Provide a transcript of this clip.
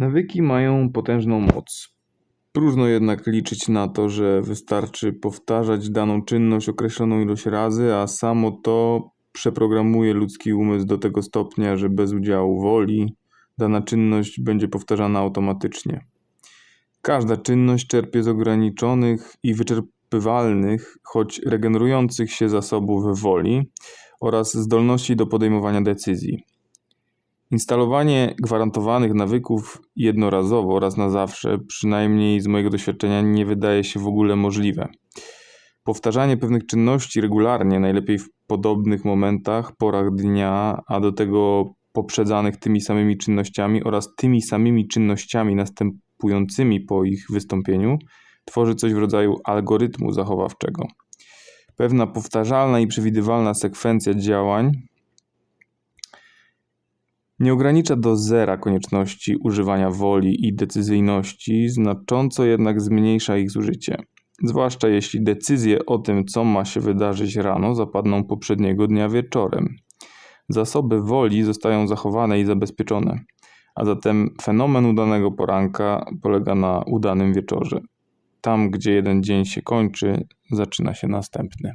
Nawyki mają potężną moc. Próżno jednak liczyć na to, że wystarczy powtarzać daną czynność określoną ilość razy, a samo to przeprogramuje ludzki umysł do tego stopnia, że bez udziału woli dana czynność będzie powtarzana automatycznie. Każda czynność czerpie z ograniczonych i wyczerpywalnych, choć regenerujących się zasobów woli oraz zdolności do podejmowania decyzji. Instalowanie gwarantowanych nawyków jednorazowo raz na zawsze, przynajmniej z mojego doświadczenia, nie wydaje się w ogóle możliwe. Powtarzanie pewnych czynności regularnie, najlepiej w podobnych momentach, porach dnia, a do tego poprzedzanych tymi samymi czynnościami oraz tymi samymi czynnościami następującymi po ich wystąpieniu, tworzy coś w rodzaju algorytmu zachowawczego. Pewna powtarzalna i przewidywalna sekwencja działań nie ogranicza do zera konieczności używania woli i decyzyjności, znacząco jednak zmniejsza ich zużycie. Zwłaszcza jeśli decyzje o tym, co ma się wydarzyć rano, zapadną poprzedniego dnia wieczorem. Zasoby woli zostają zachowane i zabezpieczone, a zatem fenomen udanego poranka polega na udanym wieczorze. Tam, gdzie jeden dzień się kończy, zaczyna się następny.